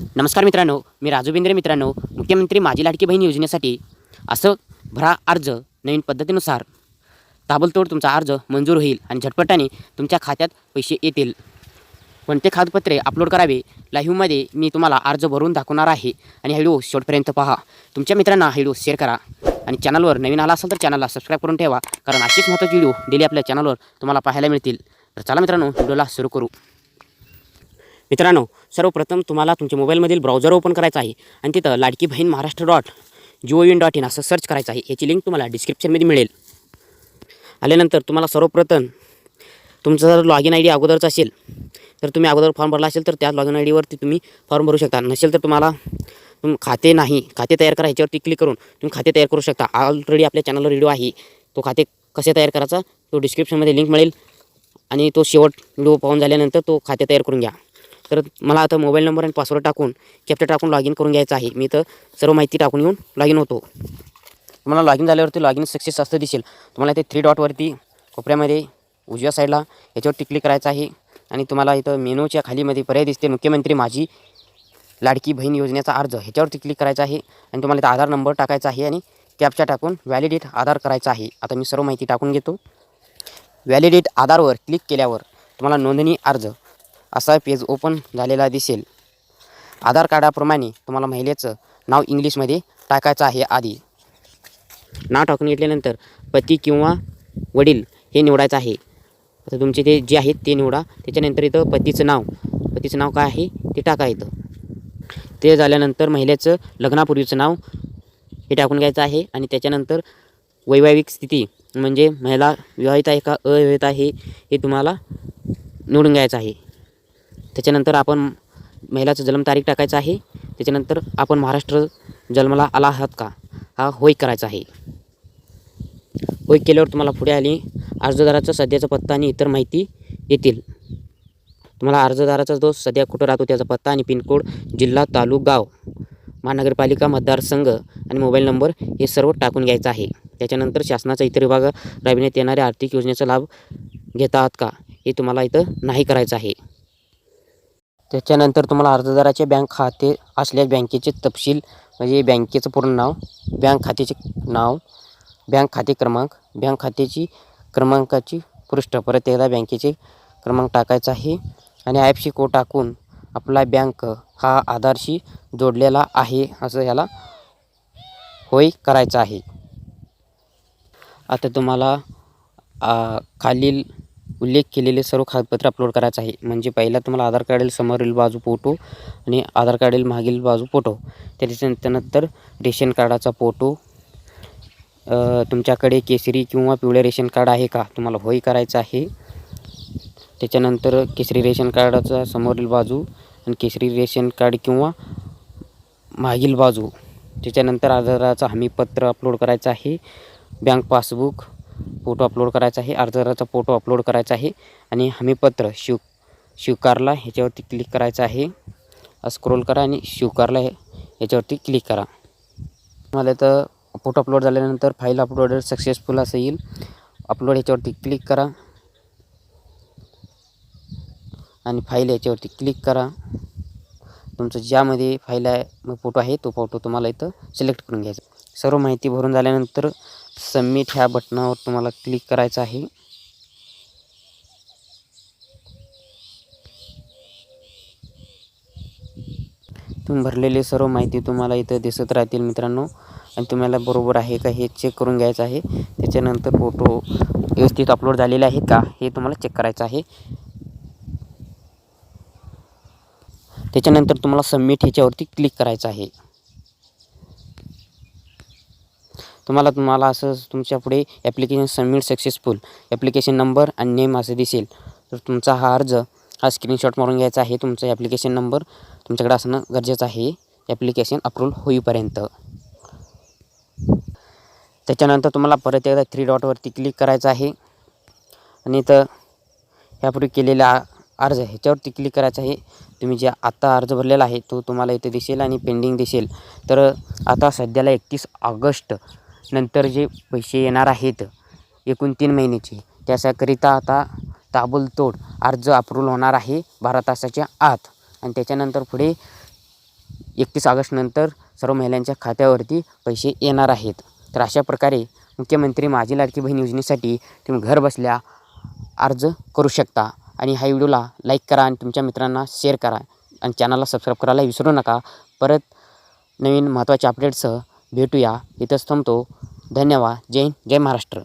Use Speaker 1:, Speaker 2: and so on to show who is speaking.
Speaker 1: नमस्कार मित्रांनो मी राजू बेंद्रे मित्रांनो मुख्यमंत्री माझी लाडकी बहीण योजनेसाठी असं भरा अर्ज नवीन पद्धतीनुसार ताबलतोड तुमचा अर्ज मंजूर होईल आणि झटपटाने तुमच्या खात्यात पैसे येतील. कोणते कागदपत्रे अपलोड करावे? लाईव्हमध्ये मी तुम्हाला अर्ज भरून दाखवणार आहे आणि हा व्हिडिओ शेवटपर्यंत पहा. तुमच्या मित्रांना हा व्हिडिओ शेअर करा आणि चॅनलवर नवीन आला असेल तर चॅनलला सबस्क्राईब करून ठेवा कारण असेच महत्त्वाची व्हिडिओ डेली आपल्या चॅनलवर तुम्हाला पाहायला मिळतील. तर चला मित्रांनो व्हिडिओला सुरू करू. मित्रांनो सर्वप्रथम तुम्हाला तुमच्या मोबाईलमधील ब्राउझर ओपन करायचा आहे आणि तिथं Ladki Bahin Maharashtra dot gov in dot in असं सर्च करायचं आहे. याची लिंक तुम्हाला डिस्क्रिप्शनमध्ये मिळेल. आल्यानंतर तुम्हाला सर्वप्रथम तुमचा जर लॉग इन आय डी अगोदरचा असेल तर तुम्ही अगोदर फॉर्म भरला असेल तर त्या लॉग इन आय डीवरती तुम्ही फॉर्म भरू शकता. नसेल तर तुम्हाला तुम खाते नाही खाते तयार करा ह्याच्यावरती क्लिक करून तुम्ही खाते तयार करू शकता. ऑलरेडी आपल्या चॅनलवर व्हिडिओ आहे. तो खाते कसे तयार करायचा? तो डिस्क्रिप्शनमध्ये लिंक मिळेल आणि तो शेवट व्हिडिओ पाहून झाल्यानंतर तो खाते तयार करून घ्या. तर मला आता मोबाईल नंबर आणि पासवर्ड टाकून कॅप्चर टाकून लॉग इन करून घ्यायचं आहे. मी तर सर्व माहिती टाकून येऊन लॉग इन होतो. तुम्हाला लॉग इन झाल्यावरती लॉग इन सक्सेस असं दिसेल. तुम्हाला इथे थ्री डॉटवरती कोपऱ्यामध्ये उजव्या साईडला याच्यावरती क्लिक करायचं आहे. आणि तुम्हाला इथं मेनूच्या खालीमध्ये पर्याय दिसते मुख्यमंत्री माझी लाडकी बहीण योजनेचा अर्ज ह्याच्यावरती क्लिक करायचा आहे. आणि तुम्हाला इथं आधार नंबर टाकायचा आहे आणि कॅपच्या टाकून व्हॅलिडेट आधार करायचा आहे. आता मी सर्व माहिती टाकून घेतो. व्हॅलिडेट आधारवर क्लिक केल्यावर तुम्हाला नोंदणी अर्ज असा पेज ओपन झालेला दिसेल. आधार कार्डाप्रमाणे तुम्हाला महिलेचं नाव इंग्लिशमध्ये टाकायचं आहे आधी. नाव टाकून घेतल्यानंतर पती किंवा वडील हे निवडायचं आहे. आता तुमचे ते जे आहेत ते निवडा. त्याच्यानंतर इथं पतीचं नाव. पतीचं नाव काय आहे ते टाका इथं. ते झाल्यानंतर महिलेचं लग्नापूर्वीचं नाव हे टाकून घ्यायचं आहे आणि त्याच्यानंतर वैवाहिक स्थिती म्हणजे महिला विवाहित आहे का अविवाहित आहे हे तुम्हाला निवडून घ्यायचं आहे. त्याच्यानंतर आपण महिलाचं जन्मतारीख टाकायचं आहे. त्याच्यानंतर आपण महाराष्ट्र जन्माला आला आहात का? हा होय करायचा आहे. होय केल्यावर तुम्हाला पुढे आली अर्जदाराचा सध्याचा पत्ता आणि इतर माहिती येतील. तुम्हाला अर्जदाराचा जो सध्या कुठं राहतो त्याचा पत्ता आणि पिनकोड जिल्हा तालुक गाव महानगरपालिका मतदारसंघ आणि मोबाईल नंबर हे सर्व टाकून घ्यायचं आहे. त्याच्यानंतर शासनाचा इतर विभाग राबविण्यात येणाऱ्या आर्थिक योजनेचा लाभ घेता आहात का? हे तुम्हाला इथं नाही करायचं आहे. त्याच्यानंतर तुम्हाला अर्जदाराचे बँक खाते असल्यास बँकेचे तपशील म्हणजे बँकेचं पूर्ण नाव बँक खात्याचे नाव बँक खाते क्रमांक बँक खात्याची क्रमांकाची पृष्ठ परत एकदा बँकेचे क्रमांक टाकायचा आहे. आणि आय एफ सी कोड टाकून आपला बँक हा आधारशी जोडलेला आहे असं ह्याला होय करायचं आहे. आता तुम्हाला खालील उल्लेख केलेले सर्व कागदपत्रे अपलोड करायचं आहे. म्हणजे पहिला तुम्हाला आधार कार्डील समोरील बाजू फोटो आणि आधार कार्डील मागील बाजू फोटो त्याच्यानंतर रेशन कार्डाचा फोटो तुमच्याकडे केसरी किंवा पिवळे रेशन कार्ड आहे का? तुम्हाला होय करायचं आहे. त्याच्यानंतर केसरी रेशन कार्डाचा समोरील बाजू आणि केसरी रेशन कार्ड किंवा मागील बाजू. त्याच्यानंतर आधाराचं हमीपत्र अपलोड करायचं आहे. बँक पासबुक फोटो अपलोड करायचा आहे. अर्जदाराचा फोटो अपलोड करायचा आहे. आणि हमीपत्र शिव स्वीकारला ह्याच्यावरती क्लिक करायचं आहे. स्क्रोल करा आणि स्वीकारला हे ह्याच्यावरती क्लिक करा. मला तर फोटो अपलोड झाल्यानंतर फाईल अपलोड सक्सेसफुल असं येईल. अपलोड ह्याच्यावरती क्लिक करा. आणि फाईल याच्यावरती क्लिक करा. तुमचं ज्यामध्ये फाईल आहे फोटो आहे तो फोटो तुम्हाला इथं सिलेक्ट करून घ्यायचा. सर्व माहिती भरून झाल्यानंतर सबमिट ह्या बटनावर तुम्हाला क्लिक करायचं आहे. तुम्ही भरलेली सर्व माहिती तुम्हाला इथं दिसत राहतील मित्रांनो. आणि तुम्हाला बरोबर आहे का हे चेक करून घ्यायचं आहे. त्याच्यानंतर फोटो व्यवस्थित अपलोड झालेले आहेत का हे तुम्हाला चेक करायचं आहे. त्याच्यानंतर तुम्हाला सबमिट ह्याच्यावरती क्लिक करायचं आहे. तुम्हाला तुम्हाला असं तुमच्यापुढे application submit successful application number आणि नेम असं दिसेल. तर तुमचा हा अर्ज हा स्क्रीनशॉट मारून घ्यायचा आहे. तुमचा ॲप्लिकेशन नंबर तुमच्याकडे असणं गरजेचं आहे. ॲप्लिकेशन अप्रूव्ह होईपर्यंत. त्याच्यानंतर तुम्हाला परत एकदा थ्री डॉटवरती क्लिक करायचं आहे. आणि तर ह्यापूर्वी केलेला अर्ज ह्याच्यावरती क्लिक करायचं आहे. तुम्ही जे आत्ता अर्ज भरलेला आहे तो तुम्हाला इथे दिसेल आणि पेंडिंग दिसेल. तर आता सध्याला एकतीस ऑगस्ट नंतर जे पैसे येणार आहेत एकूण तीन महिन्याचे त्याच्याकरिता आता ताबलतोड अर्ज अप्रूव्हल होणार आहे बारा तासाच्या आत. आणि त्याच्यानंतर पुढे एकतीस ऑगस्टनंतर सर्व महिलांच्या खात्यावरती पैसे येणार आहेत. तर अशा प्रकारे मुख्यमंत्री माझी लाडकी बहीण योजनेसाठी तुम्ही घर बसल्या अर्ज करू शकता. आणि ह्या व्हिडिओला लाईक करा आणि तुमच्या मित्रांना शेअर करा. आणि चॅनलला सबस्क्राईब करायला विसरू नका. परत नवीन महत्त्वाच्या अपडेटसह भेटूया. इथंच थांबतो. धन्यवाद. जय जय महाराष्ट्र.